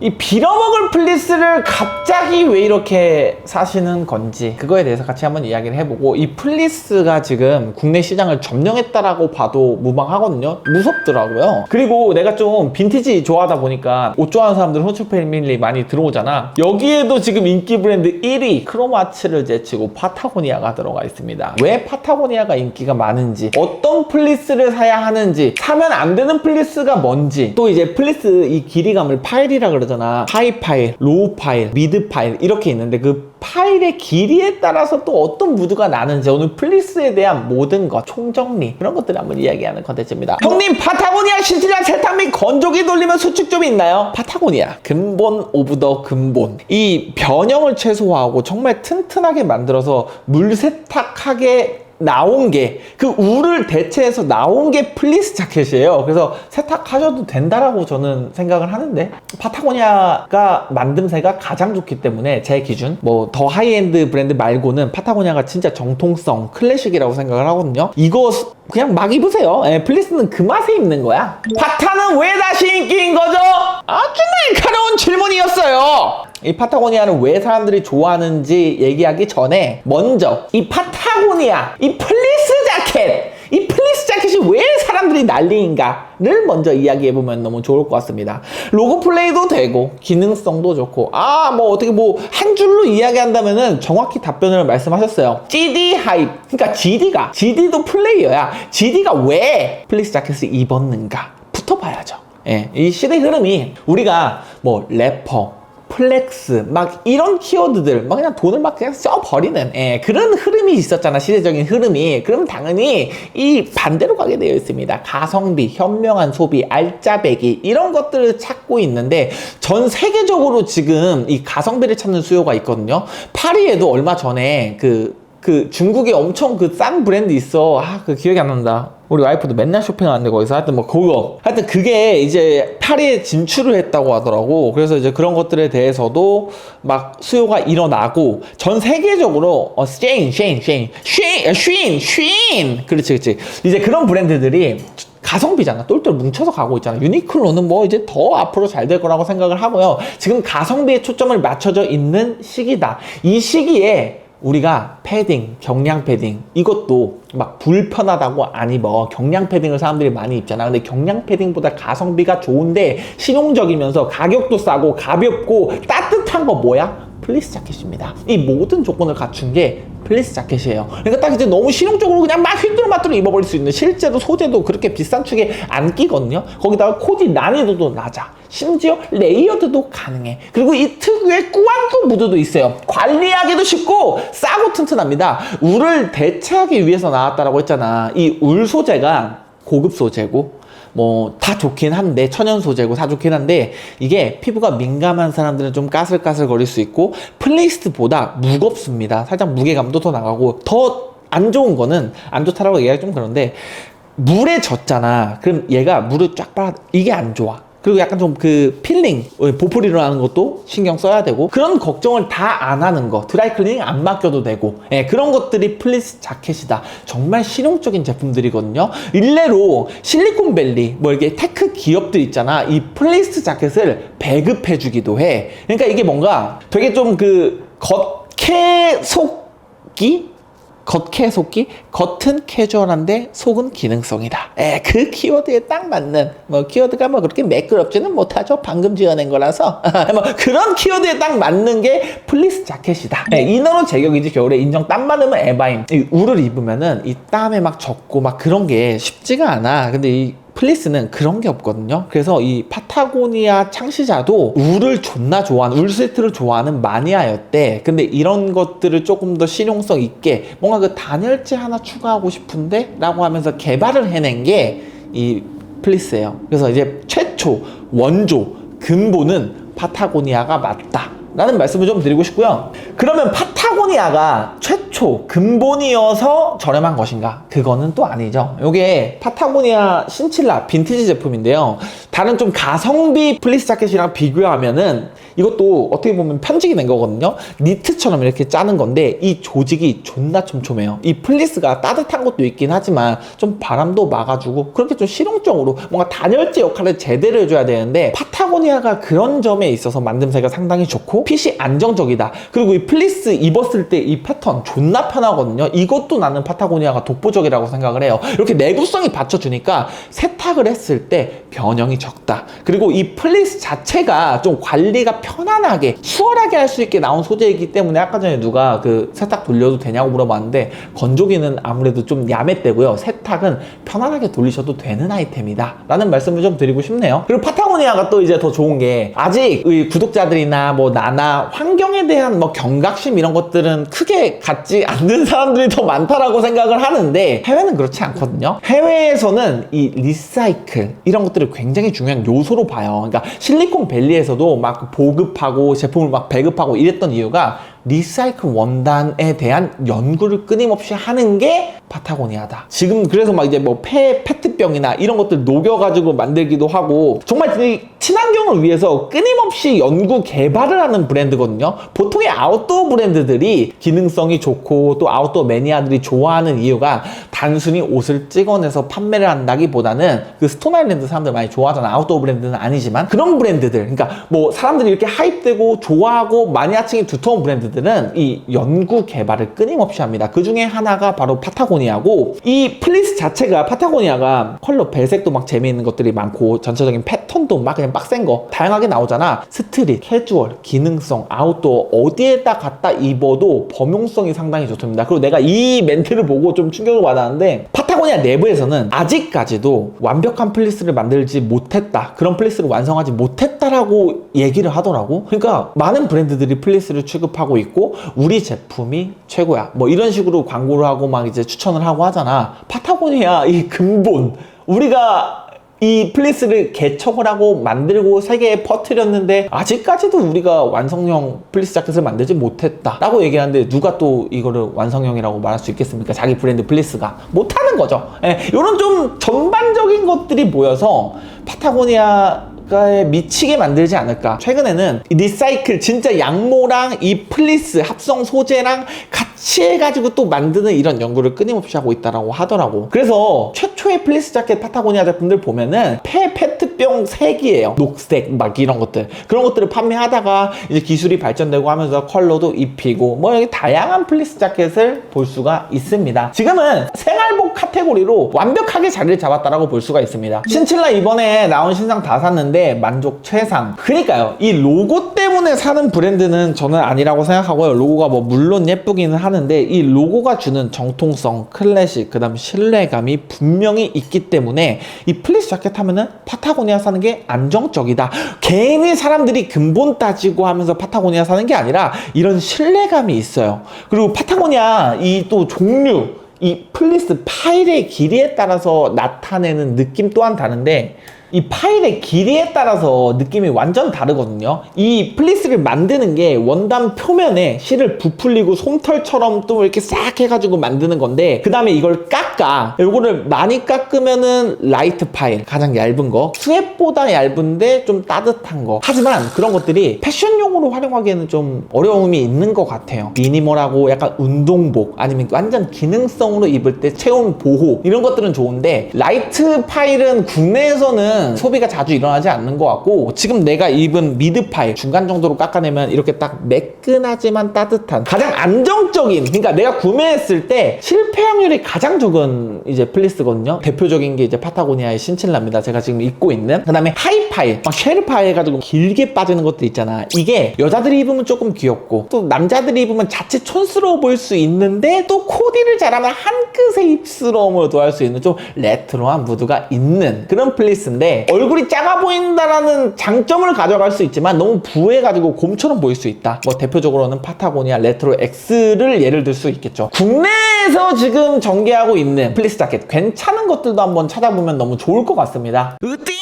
이 빌어먹을 플리스를 갑자기 왜 이렇게 사시는 건지 그거에 대해서 같이 한번 이야기를 해보고 이 플리스가 지금 국내 시장을 점령했다라고 봐도 무방하거든요. 무섭더라고요. 그리고 내가 좀 빈티지 좋아하다 보니까 옷 좋아하는 사람들 호출 패밀리 많이 들어오잖아. 여기에도 지금 인기 브랜드 1위 크로마츠를 제치고 파타고니아가 들어가 있습니다. 왜 파타고니아가 인기가 많은지 어떤 플리스를 사야 하는지 사면 안 되는 플리스가 뭔지 또 이제 플리스 이 길이감을 파일이라 그러 잖아. 하이 파일, 로우 파일, 미드 파일 이렇게 있는데 그 파일의 길이에 따라서 또 어떤 무드가 나는지 오늘 플리스에 대한 모든 것 총정리 그런 것들을 한번 이야기하는 컨텐츠입니다. 형님 파타고니아 신질량 세탁 및 건조기 돌리면 수축 좀 있나요? 파타고니아 근본 오브 더 근본. 이 변형을 최소화하고 정말 튼튼하게 만들어서 물 세탁하게 나온 게그 울을 대체해서 나온 게 플리스 자켓이에요. 그래서 세탁하셔도 된다라고 저는 생각을 하는데 파타고니아가 만듦새가 가장 좋기 때문에 제 기준 뭐 더 하이엔드 브랜드 말고는 파타고니아가 진짜 정통성 클래식이라고 생각을 하거든요. 이거 그냥 막 입으세요. 예, 플리스는 그 맛에 입는 거야. 파타는 왜 다시 인기인 거죠? 아주 날카로운 질문이었어요. 이 파타고니아를 왜 사람들이 좋아하는지 얘기하기 전에 먼저 이 파타고니아 이 플리스 자켓 이 플리스 자켓이 왜 사람들이 난리인가를 먼저 이야기해보면 너무 좋을 것 같습니다. 로고 플레이도 되고 기능성도 좋고 아 뭐 어떻게 뭐 한 줄로 이야기한다면은 정확히 답변을 말씀하셨어요. GD 하입 그러니까 GD가 GD도 플레이어야. GD가 왜 플리스 자켓을 입었는가 부터 봐야죠. 예, 이 시대 흐름이 우리가 뭐 래퍼 플렉스 막 이런 키워드들 막 그냥 돈을 막 그냥 써버리는 예, 그런 흐름이 있었잖아 시대적인 흐름이. 그럼 당연히 이 반대로 가게 되어 있습니다. 가성비 현명한 소비 알짜배기 이런 것들을 찾고 있는데 전 세계적으로 지금 이 가성비를 찾는 수요가 있거든요. 파리에도 얼마 전에 그 그 중국에 엄청 그 싼 브랜드 있어. 아, 그 기억이 안 난다. 우리 와이프도 맨날 쇼핑하는데 거기서 하여튼 뭐 그거. 하여튼 그게 이제 파리에 진출을 했다고 하더라고. 그래서 이제 그런 것들에 대해서도 막 수요가 일어나고 전 세계적으로 어, 쉐인, 쉐인, 쉐인, 쉐인, 쉐인, 쉐인. 그렇지, 그렇지. 이제 그런 브랜드들이 가성비잖아. 똘똘 뭉쳐서 가고 있잖아. 유니클로는 뭐 이제 더 앞으로 잘 될 거라고 생각을 하고요. 지금 가성비에 초점을 맞춰져 있는 시기다. 이 시기에 우리가 패딩, 경량 패딩 이것도 막 불편하다고 안 입어. 경량 패딩을 사람들이 많이 입잖아. 근데 경량 패딩보다 가성비가 좋은데 실용적이면서 가격도 싸고 가볍고 따뜻한 거 뭐야? 플리스 자켓입니다. 이 모든 조건을 갖춘 게 플리스 자켓이에요. 그러니까 딱 이제 너무 실용적으로 그냥 막 휘뚜루마뚜루 입어버릴 수 있는 실제로 소재도 그렇게 비싼 축에 안 끼거든요. 거기다가 코디 난이도도 낮아. 심지어 레이어드도 가능해. 그리고 이 특유의 꾸안꾸 무드도 있어요. 관리하기도 쉽고 싸고 튼튼합니다. 울을 대체하기 위해서 나왔다라고 했잖아. 이 울 소재가 고급 소재고 뭐 다 좋긴 한데 천연 소재고 다 좋긴 한데 이게 피부가 민감한 사람들은 좀 까슬까슬 거릴 수 있고 플레이스트보다 무겁습니다. 살짝 무게감도 더 나가고 더 안 좋은 거는 안 좋다라고 얘기하기 좀 그런데 물에 젖잖아. 그럼 얘가 물을 쫙 빨아 이게 안 좋아. 그리고 약간 좀 그 필링, 어, 보풀 일어나는 것도 신경 써야 되고 그런 걱정을 다 안 하는 거 드라이클리닝 안 맡겨도 되고 예, 그런 것들이 플리스 자켓이다. 정말 실용적인 제품들이거든요. 일례로 실리콘밸리 뭐 이게 테크 기업들 있잖아. 이 플리스 자켓을 배급해 주기도 해. 그러니까 이게 뭔가 되게 좀 그 겉캐속기 겉캐 속기 겉은 캐주얼한데 속은 기능성이다. 에, 그 키워드에 딱 맞는 뭐 키워드가 뭐 그렇게 매끄럽지는 못하죠. 방금 지어낸 거라서 뭐 그런 키워드에 딱 맞는 게 플리스 자켓이다. 에, 이너는 제격이지 겨울에 인정 땀 많으면 에바임. 이 울을 입으면은 이 땀에 막 젖고 막 그런 게 쉽지가 않아. 근데 이 플리스는 그런 게 없거든요. 그래서 이 파타고니아 창시자도 울을 존나 좋아하는 울 세트를 좋아하는 마니아였대. 근데 이런 것들을 조금 더 실용성 있게 뭔가 그 단열재 하나 추가하고 싶은데라고 하면서 개발을 해낸 게 이 플리스예요. 그래서 이제 최초 원조 근본은 파타고니아가 맞다. 라는 말씀을 좀 드리고 싶고요. 그러면 파타고니아가 최초 근본이어서 저렴한 것인가? 그거는 또 아니죠. 이게 파타고니아 신칠라 빈티지 제품인데요. 다른 좀 가성비 플리스 자켓이랑 비교하면은 이것도 어떻게 보면 편집이 된 거거든요. 니트처럼 이렇게 짜는 건데 이 조직이 존나 촘촘해요. 이 플리스가 따뜻한 것도 있긴 하지만 좀 바람도 막아주고 그렇게 좀 실용적으로 뭔가 단열재 역할을 제대로 해줘야 되는데 파타고니아가 그런 점에 있어서 만듦새가 상당히 좋고 핏이 안정적이다. 그리고 이 플리스 입었을 때 이 패턴 존나 편하거든요. 이것도 나는 파타고니아가 독보적이라고 생각을 해요. 이렇게 내구성이 받쳐주니까 세탁을 했을 때 변형이 적다. 그리고 이 플리스 자체가 좀 관리가 편안하게 수월하게 할 수 있게 나온 소재이기 때문에 아까 전에 누가 그 세탁 돌려도 되냐고 물어봤는데 건조기는 아무래도 좀 야매되고요. 세탁은 편안하게 돌리셔도 되는 아이템이다. 라는 말씀을 좀 드리고 싶네요. 그리고 파타고니아가 또 이제 더 좋은 게 아직 이 구독자들이나 뭐 나나 환경에 대한 뭐 경각심 이런 것들은 크게 갖지 않는 사람들이 더 많다라고 생각을 하는데 해외는 그렇지 않거든요. 해외에서는 이 리사이클 이런 것들을 굉장히 중요한 요소로 봐요. 그러니까 실리콘 밸리에서도 막 보급하고 제품을 막 배급하고 이랬던 이유가 리사이클 원단에 대한 연구를 끊임없이 하는 게 파타고니아다. 지금 그래서 막 이제 뭐 폐, 페트병이나 이런 것들 녹여가지고 만들기도 하고 정말 이 친환경을 위해서 끊임없이 연구 개발을 하는 브랜드거든요. 보통의 아웃도어 브랜드들이 기능성이 좋고 또 아웃도어 매니아들이 좋아하는 이유가 단순히 옷을 찍어내서 판매를 한다기보다는 그 스톤 아일랜드 사람들 많이 좋아하잖아. 아웃도어 브랜드는 아니지만 그런 브랜드들, 그러니까 뭐 사람들이 이렇게 하입되고 좋아하고 마니아층이 두터운 브랜드들은 이 연구 개발을 끊임없이 합니다. 그 중에 하나가 바로 파타고니아 고 이 플리스 자체가 파타고니아가 컬러 배색도 막 재미있는 것들이 많고 전체적인 패턴도 막 그냥 빡센 거 다양하게 나오잖아. 스트릿, 캐주얼, 기능성, 아웃도어 어디에다 갖다 입어도 범용성이 상당히 좋습니다. 그리고 내가 이 멘트를 보고 좀 충격을 받았는데 파타고니아 내부에서는 아직까지도 완벽한 플리스를 만들지 못했다. 그런 플리스를 완성하지 못했다라고 얘기를 하더라고. 그러니까 많은 브랜드들이 플리스를 취급하고 있고 우리 제품이 최고야. 뭐 이런 식으로 광고를 하고 막 이제 추천 을 하고 하잖아. 파타고니아 이 근본. 우리가 이 플리스를 개척을 하고 만들고 세계에 퍼뜨렸는데 아직까지도 우리가 완성형 플리스 자켓을 만들지 못했다 라고 얘기하는데 누가 또 이거를 완성형이라고 말할 수 있겠습니까? 자기 브랜드 플리스가. 못하는 거죠. 예, 이런 좀 전반적인 것들이 모여서 파타고니아 에 미치게 만들지 않을까. 최근에는 이 리사이클 진짜 양모랑 이 플리스 합성 소재랑 같이 해가지고 또 만드는 이런 연구를 끊임없이 하고 있다라고 하더라고. 그래서 최초의 플리스 자켓 파타고니아 제품들 보면은 폐 페트병 색이에요. 녹색 막 이런 것들 그런 것들을 판매하다가 이제 기술이 발전되고 하면서 컬러도 입히고 뭐 여기 다양한 플리스 자켓을 볼 수가 있습니다. 지금은 생활복 카테고리로 완벽하게 자리를 잡았다라고 볼 수가 있습니다. 신칠라 이번에 나온 신상 다 샀는데 만족 최상. 그러니까요. 이 로고 때문에 사는 브랜드는 저는 아니라고 생각하고요. 로고가 뭐 물론 예쁘기는 하는데 이 로고가 주는 정통성, 클래식, 그 다음 신뢰감이 분명히 있기 때문에 이 플리스 자켓 하면은 파타고니아 사는 게 안정적이다. 괜히 사람들이 근본 따지고 하면서 파타고니아 사는 게 아니라 이런 신뢰감이 있어요. 그리고 파타고니아 이 또 종류 이 플리스 파일의 길이에 따라서 나타내는 느낌 또한 다른데 이 파일의 길이에 따라서 느낌이 완전 다르거든요. 이 플리스를 만드는 게 원단 표면에 실을 부풀리고 솜털처럼 또 이렇게 싹 해가지고 만드는 건데 그 다음에 이걸 깎아. 요거를 많이 깎으면은 라이트 파일 가장 얇은 거 스웩보다 얇은데 좀 따뜻한 거. 하지만 그런 것들이 패션용으로 활용하기에는 좀 어려움이 있는 것 같아요. 미니멀하고 약간 운동복 아니면 완전 기능성으로 입을 때 체온 보호 이런 것들은 좋은데 라이트 파일은 국내에서는 소비가 자주 일어나지 않는 것 같고 지금 내가 입은 미드 파일 중간 정도로 깎아내면 이렇게 딱 매끈하지만 따뜻한 가장 안정적인 그러니까 내가 구매했을 때 실패 확률이 가장 적은 이제 플리스거든요. 대표적인 게 이제 파타고니아의 신칠라입니다. 제가 지금 입고 있는. 그 다음에 하이 파일 막 쉐르파 해가지고 길게 빠지는 것들 있잖아. 이게 여자들이 입으면 조금 귀엽고 또 남자들이 입으면 자칫 촌스러워 보일 수 있는데 또 코디를 잘하면 한 끗의 입스러움을 더할 수 있는 좀 레트로한 무드가 있는 그런 플리스인데 얼굴이 작아 보인다라는 장점을 가져갈 수 있지만 너무 부해가지고 곰처럼 보일 수 있다. 뭐 대표적으로는 파타고니아 레트로 X를 예를 들 수 있겠죠. 국내에서 지금 전개하고 있는 플리스 자켓 괜찮은 것들도 한번 찾아보면 너무 좋을 것 같습니다. 으띠!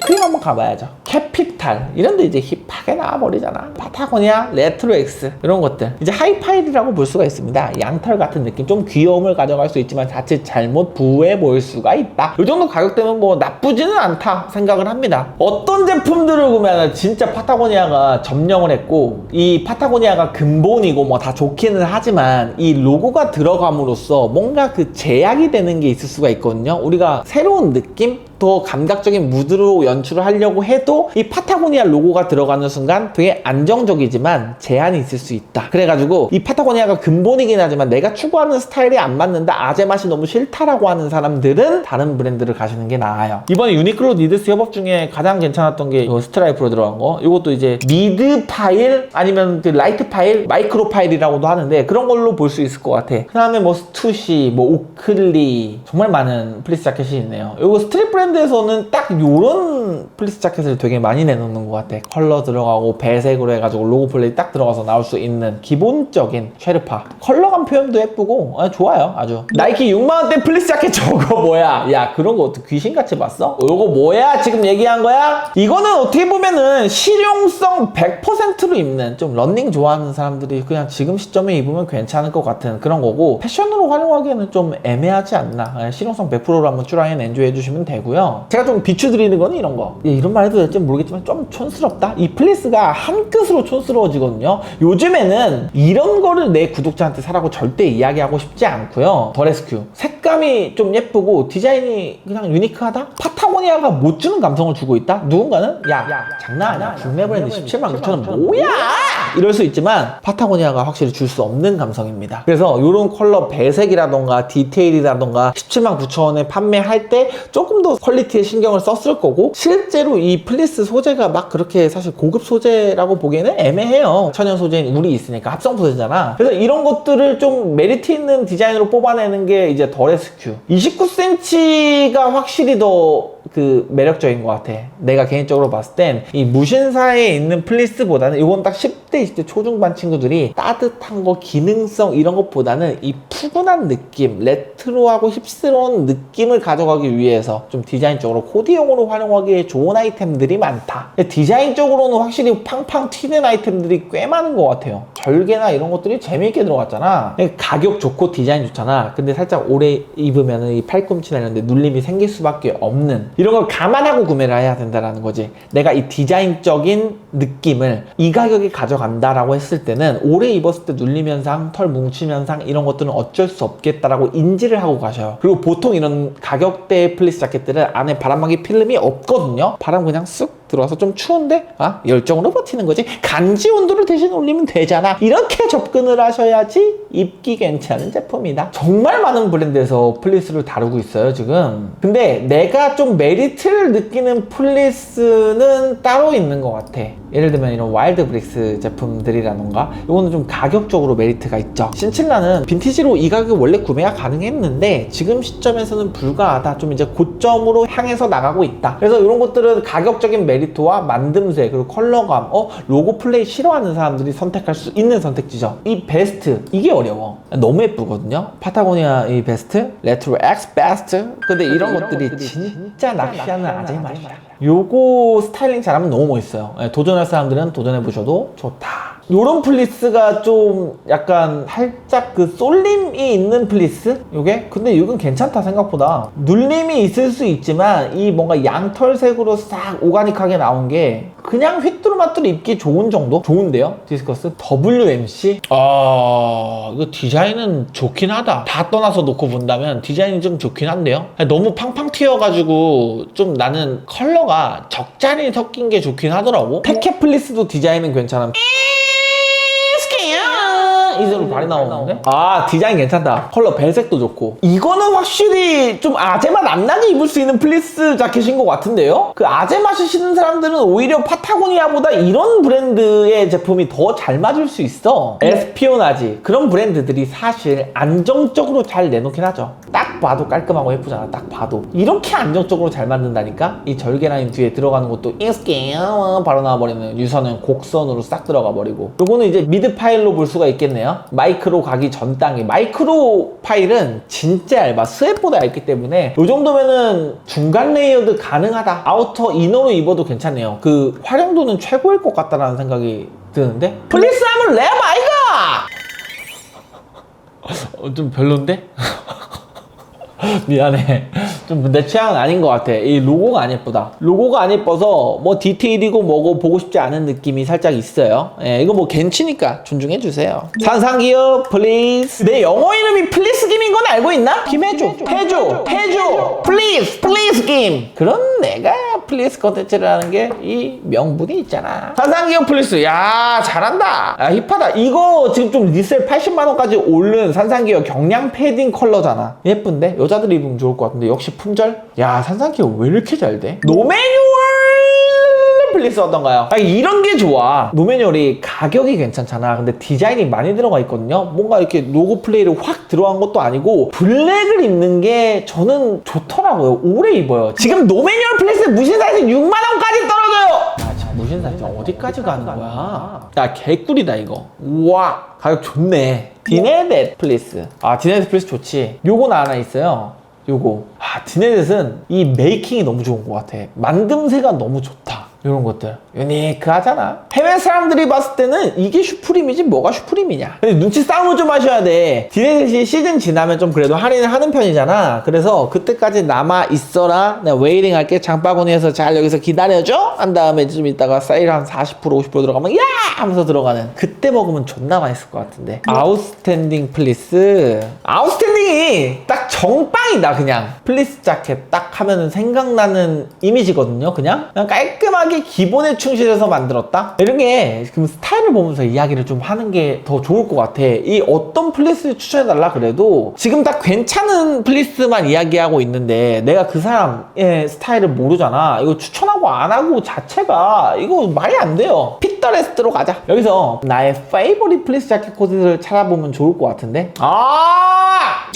스크림 한번 가봐야죠. 캐피탈 이런 데 이제 힙하게 나와버리잖아. 파타고니아, 레트로엑스 이런 것들 이제 하이파일이라고 볼 수가 있습니다. 양털 같은 느낌 좀 귀여움을 가져갈 수 있지만 자칫 잘못 부해 보일 수가 있다. 이 정도 가격대면 뭐 나쁘지는 않다 생각을 합니다. 어떤 제품들을 보면 진짜 파타고니아가 점령을 했고 이 파타고니아가 근본이고 뭐 다 좋기는 하지만 이 로고가 들어감으로써 뭔가 그 제약이 되는 게 있을 수가 있거든요. 우리가 새로운 느낌? 더 감각적인 무드로 연출을 하려고 해도 이 파타고니아 로고가 들어가는 순간 되게 안정적이지만 제한이 있을 수 있다. 그래가지고 이 파타고니아가 근본이긴 하지만 내가 추구하는 스타일이 안 맞는다. 아재 맛이 너무 싫다라고 하는 사람들은 다른 브랜드를 가시는 게 나아요. 이번에 유니클로 니드스 협업 중에 가장 괜찮았던 게이 스트라이프로 들어간 거. 이것도 이제 미드 파일 아니면 그 라이트 파일, 마이크로 파일이라고도 하는데 그런 걸로 볼 수 있을 것 같아. 그 다음에 뭐 스투시, 뭐 오클리 정말 많은 플리스 자켓이 있네요. 이거 스트릿 브랜드에서는 딱 요런 플리스 자켓을 되게 많이 내놓는 것 같아. 컬러 들어가고 배색으로 해가지고 로고 플레이 딱 들어가서 나올 수 있는 기본적인 쉐르파. 컬러감 표현도 예쁘고 아, 좋아요 아주. 나이키 6만원대 플리스 자켓 저거 뭐야? 야 그런 거 어떻게 귀신같이 봤어? 요거 뭐야? 지금 얘기한 거야? 이거는 어떻게 보면은 실용성 100%로 입는 좀 런닝 좋아하는 사람들이 그냥 지금 시점에 입으면 괜찮을 것 같은 그런 거고 패션으로 활용하기에는 좀 애매하지 않나 예, 실용성 100%로 한번 쭈라인 엔조이 해주시면 되고요 제가 좀 비추드리는 거는 이런 거 예, 이런 말 해도 될지 모르겠지만 좀 촌스럽다? 이 플리스가 한 끗으로 촌스러워지거든요. 요즘에는 이런 거를 내 구독자한테 사라고 절대 이야기하고 싶지 않고요. 더 레스큐. 색감이 좀 예쁘고 디자인이 그냥 유니크하다? 파타고니아가 못 주는 감성을 주고 있다? 누군가는 야, 장난 아니야. 국내 브랜드 17만 9천 원 뭐야? 이럴 수 있지만 파타고니아가 확실히 줄 수 없는 감성입니다. 그래서 이런 컬러 배색이라던가 디테일이라던가 17만 9천 원에 판매할 때 조금 더 퀄리티에 신경을 썼을 거고 실제로 이 플리스 소재가 막 그렇게 사실 고급 소재라고 보기에는 애매해요. 천연 소재인 울이 있으니까 합성 소재잖아. 그래서 이런 것들을 좀 메리트 있는 디자인으로 뽑아내는 게 이제 더 레스큐. 29cm가 확실히 더 그 매력적인 것 같아. 내가 개인적으로 봤을 땐 이 무신사에 있는 플리스보다는 이건 딱 10대, 20대 초중반 친구들이 따뜻한 거, 기능성 이런 것보다는 이 푸근한 느낌, 레트로하고 힙스러운 느낌을 가져가기 위해서 좀 디자인적으로 코디용으로 활용하기에 좋은 아이템들이 많다. 디자인적으로는 확실히 팡팡 튀는 아이템들이 꽤 많은 것 같아요. 절개나 이런 것들이 재미있게 들어갔잖아. 가격 좋고 디자인 좋잖아. 근데 살짝 오래 입으면 이 팔꿈치나 이런 데 눌림이 생길 수밖에 없는 이런 걸 감안하고 구매를 해야 된다는 거지. 내가 이 디자인적인 느낌을 이 가격에 가져간다라고 했을 때는 오래 입었을 때 눌림 현상, 털 뭉침 현상 이런 것들은 어쩔 수 없겠다라고 인지를 하고 가셔요. 그리고 보통 이런 가격대의 플리스 자켓들은 안에 바람막이 필름이 없거든요. 바람 그냥 쑥 들어와서 좀 추운데 아 열정으로 버티는 거지. 간지 온도를 대신 올리면 되잖아. 이렇게 접근을 하셔야지 입기 괜찮은 제품이다. 정말 많은 브랜드에서 플리스를 다루고 있어요 지금. 근데 내가 좀 메리트를 느끼는 플리스는 따로 있는 것 같아 예를 들면 이런 와일드 브릭스 제품들이라던가 이거는 좀 가격적으로 메리트가 있죠. 신칠라는 빈티지로 이 가격에 원래 구매가 가능했는데 지금 시점에서는 불가하다. 좀 이제 고점으로 향해서 나가고 있다. 그래서 이런 것들은 가격적인 메리트와 만듦새 그리고 컬러감 어 로고 플레이 싫어하는 사람들이 선택할 수 있는 선택지죠. 이 베스트 이게 어려워. 너무 예쁘거든요. 파타고니아 이 베스트 레트로 엑스 베스트. 근데 이런 것들이 진짜 낚시하는 아재 맛이야. 요거 스타일링 잘하면 너무 멋있어요. 예, 도전 할 사람들은 도전해 보셔도 좋다 요런 플리스가 좀 약간 살짝 그 쏠림이 있는 플리스? 요게? 근데 이건 괜찮다 생각보다 눌림이 있을 수 있지만 이 뭔가 양털색으로 싹 오가닉하게 나온 게 그냥 휘뚜루마뚜루 입기 좋은 정도? 좋은데요? 디스커스 WMC? 아 이거 디자인은 좋긴 하다 다 떠나서 놓고 본다면 디자인이 좀 좋긴 한데요 너무 팡팡 튀어가지고 좀 나는 컬러가 적절히 섞인 게 좋긴 하더라고 테케 플리스도 디자인은 괜찮아 이대로 발이 나오는데? 아 디자인 괜찮다. 컬러 배색도 좋고. 이거는 확실히 좀 아재 맛 안 나게 입을 수 있는 플리스 자켓인 것 같은데요? 그 아재 맛이 싫은 사람들은 오히려 파타고니아보다 이런 브랜드의 제품이 더 잘 맞을 수 있어. 에스피오나지. 그런 브랜드들이 사실 안정적으로 잘 내놓긴 하죠. 딱 봐도 깔끔하고 예쁘잖아 딱 봐도. 이렇게 안정적으로 잘 만든다니까? 이 절개 라인 뒤에 들어가는 것도 인스케어! 바로 나와버리는 유선은 곡선으로 싹 들어가 버리고. 요거는 이제 미드 파일로 볼 수가 있겠네요 단계네요. 마이크로 가기 전 단계. 마이크로 파일은 진짜 얇아. 스웩보다 얇기 때문에 이 정도면은 중간 레이어드 가능하다. 아우터 이너로 입어도 괜찮네요. 그 활용도는 최고일 것 같다라는 생각이 드는데 플리스 하면 랩 아이가! 어, 좀 별론데? 미안해. 좀 내 취향은 아닌 것 같아. 이 로고가 안 예쁘다. 로고가 안 예뻐서 뭐 디테일이고 뭐고 보고 싶지 않은 느낌이 살짝 있어요. 예, 이거 뭐 겐치니까 존중해 주세요. 산상기업 플리즈. 내 영어 이름이 플리스 김인 건 알고 있나? 김 해줘. 해줘. 해줘. 플리즈. 플리즈 김. 그런 내가 플리스 컨텐츠를 하는 게 이 명분이 있잖아. 산상기업 플리스. 야, 잘한다. 야, 힙하다. 이거 지금 좀 리셀 80만 원까지 오른 산상기업 경량 패딩 컬러잖아. 예쁜데? 여자들이 입으면 좋을 것 같은데 역시 품절? 야, 산상기업 왜 이렇게 잘 돼? 노매뉴얼 플리스 어떤가요? 아, 이런 게 좋아. 노매뉴얼이 가격이 괜찮잖아. 근데 디자인이 많이 들어가 있거든요. 뭔가 이렇게 로고 플레이를 확 들어간 것도 아니고 블랙을 입는 게 저는 좋더라고요. 오래 입어요. 지금 노매뉴얼 플리스 무신 사이즈 6만 원까지 떨어져요. 야, 지금 무신 사이즈 어디까지 가는 거야? 야, 개꿀이다 이거. 우와, 가격 좋네. 디네댓 플리스. 아, 디네댓 플리스 좋지. 요건 하나 있어요. 요거. 아, 디네댓은 이 메이킹이 너무 좋은 것 같아. 만듦새가 너무 좋다. 이런 것들. 유니크하잖아. 해외 사람들이 봤을 때는 이게 슈프림이지 뭐가 슈프림이냐. 눈치 싸움을 좀 하셔야 돼. 디네댓이 시즌 지나면 좀 그래도 할인을 하는 편이잖아. 그래서 그때까지 남아 있어라. 내가 웨이팅 할게. 장바구니에서 잘 여기서 기다려줘. 한 다음에 좀 이따가 세일 한 40% 50% 들어가면 야! 하면서 들어가는. 그때 먹으면 존나 맛있을 것 같은데. 아웃스탠딩 플리스. 아웃스탠딩이 딱 정빵이다 그냥. 플리스 자켓 딱 하면은 생각나는 이미지거든요 그냥. 그냥 깔끔하게 기본에 충실해서 만들었다? 이런 게 그럼 스타일을 보면서 이야기를 좀 하는 게 더 좋을 것 같아. 이 어떤 플리스 추천해달라 그래도 지금 딱 괜찮은 플리스만 이야기하고 있는데 내가 그 사람의 스타일을 모르잖아. 이거 추천하고 안 하고 자체가 이거 말이 안 돼요. 핏더레스트로 가자. 여기서 나의 페이보릿 플리스 자켓 코디를 찾아보면 좋을 것 같은데? 아!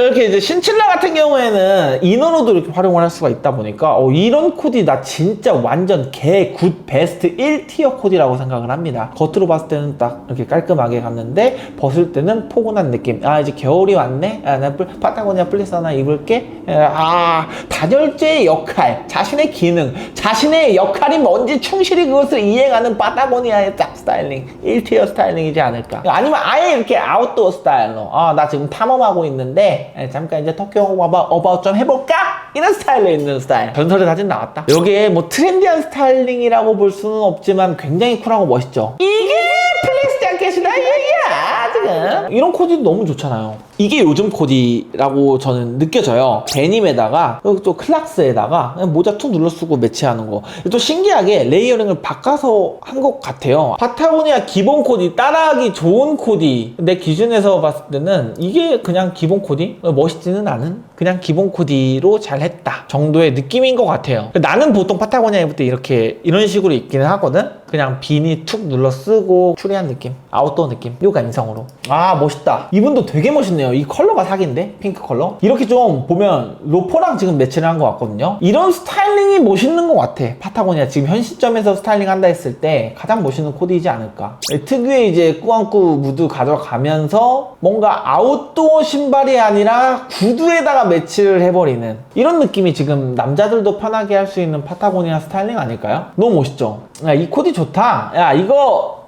이렇게 이제 신칠라 같은 경우에는 인어로도 이렇게 활용을 할 수가 있다 보니까 어, 이런 코디 나 진짜 완전 개 굿 베스트 1티어 코디라고 생각을 합니다. 겉으로 봤을 때는 딱 이렇게 깔끔하게 갔는데 벗을 때는 포근한 느낌. 아 이제 겨울이 왔네? 아, 나 플- 파타고니아 플리스 하나 입을게? 에, 아 단열재의 역할 자신의 기능 자신의 역할이 뭔지 충실히 그것을 이행하는 파타고니아의 딱 스타일링 1티어 스타일링이지 않을까. 아니면 아예 이렇게 아웃도어 스타일로. 아 나 지금 탐험하고 있는데 에, 잠깐 이제 터키 어바, 어바웃 좀 해볼까? 이런 스타일로 있는 스타일. 전설의 사진 나왔다. 여기에 뭐 트렌디한 스타일링이라고 볼 수는 없지만 굉장히 쿨하고 멋있죠. 이게 플렉스 자켓이다 이야 지금 이런 코디도 너무 좋잖아요 이게 요즘 코디라고 저는 느껴져요. 데님에다가 또 클락스에다가 모자 툭 눌러 쓰고 매치하는 거 또 신기하게 레이어링을 바꿔서 한 것 같아요. 파타고니아 기본 코디 따라하기 좋은 코디. 내 기준에서 봤을 때는 이게 그냥 기본 코디? 멋있지는 않은 그냥 기본 코디로 잘 했다 정도의 느낌인 것 같아요. 나는 보통 파타고니아 입을 때 이렇게 이런 식으로 입기는 하거든? 그냥 비니 툭 눌러 쓰고 추리한 느낌? 아웃도어 느낌? 요 감성으로. 아 멋있다. 이분도 되게 멋있네요 이 컬러가 사기인데 핑크 컬러 이렇게 좀 보면 로퍼랑 지금 매치를 한 것 같거든요 이런 스타일링이 멋있는 것 같아 파타고니아 지금 현 시점에서 스타일링 한다 했을 때 가장 멋있는 코디이지 않을까 특유의 이제 꾸안꾸 무드 가져가면서 뭔가 아웃도어 신발이 아니라 구두에다가 매치를 해버리는 이런 느낌이 지금 남자들도 편하게 할 수 있는 파타고니아 스타일링 아닐까요? 너무 멋있죠? 야, 이 코디 좋다. 야, 이거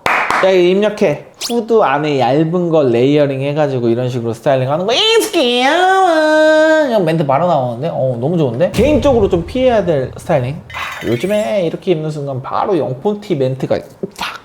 야, 입력해. 후드 안에 얇은 거 레이어링 해가지고 이런 식으로 스타일링 하는 거. 이스키야! 그냥 멘트 바로 나오는데? 어, 너무 좋은데? 개인적으로 좀 피해야 될 스타일링. 아, 요즘에 이렇게 입는 순간 바로 영폰티 멘트가 팍!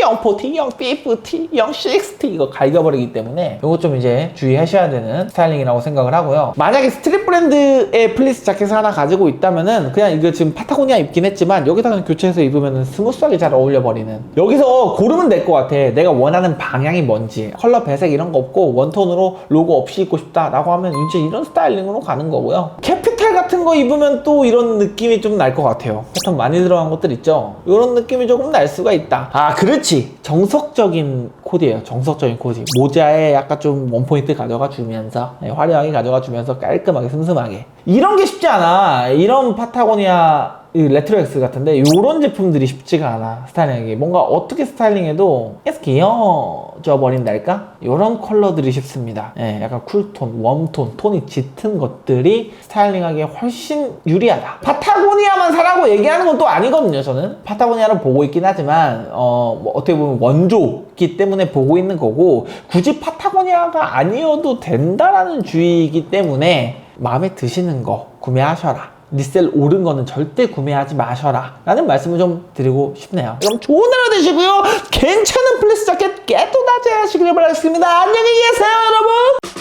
팍! 영포티, 영피프티, 영식스티 이거 갈겨버리기 때문에 이거 좀 이제 주의하셔야 되는 스타일링이라고 생각을 하고요. 만약에 스트릿 브랜드의 플리스 자켓을 하나 가지고 있다면은 그냥 이거 지금 파타고니아 입긴 했지만 여기다 그냥 교체해서 입으면은 스무스하게 잘 어울려 버리는 여기서 고르면 될 것 같아. 내가 원하는 방향이 뭔지 컬러 배색 이런 거 없고 원톤으로 로고 없이 입고 싶다라고 하면 이제 이런 스타일링으로 가는 거고요. 캐피탈 같은 거 입으면 또 이런 느낌이 좀 날 것 같아요. 패턴 많이 들어간 것들 있죠. 이런 느낌이 조금 날 수가 있다. 아 그렇지. 정석적인 코디예요. 정석적인 코디. 모자에 약간 좀 원포인트 가져가 주면서 네, 화려하게 가져가 주면서 깔끔하게 슴슴하게. 이런 게 쉽지 않아. 이런 파타고니아 이 레트로엑스 같은데 요런 제품들이 쉽지가 않아 스타일링하기 뭔가 어떻게 스타일링해도 귀여워져 버린달까? 요런 컬러들이 쉽습니다. 예, 약간 쿨톤, 웜톤, 톤이 짙은 것들이 스타일링하기에 훨씬 유리하다. 파타고니아만 사라고 얘기하는 건 또 아니거든요 저는. 파타고니아를 보고 있긴 하지만 어, 뭐 어떻게 보면 원조기 때문에 보고 있는 거고 굳이 파타고니아가 아니어도 된다라는 주의이기 때문에 마음에 드시는 거 구매하셔라 리셀 오른 거는 절대 구매하지 마셔라. 라는 말씀을 좀 드리고 싶네요. 그럼 좋은 하루 되시고요. 괜찮은 플리스 자켓 깨또다제 하시길 바라겠습니다. 안녕히 계세요 여러분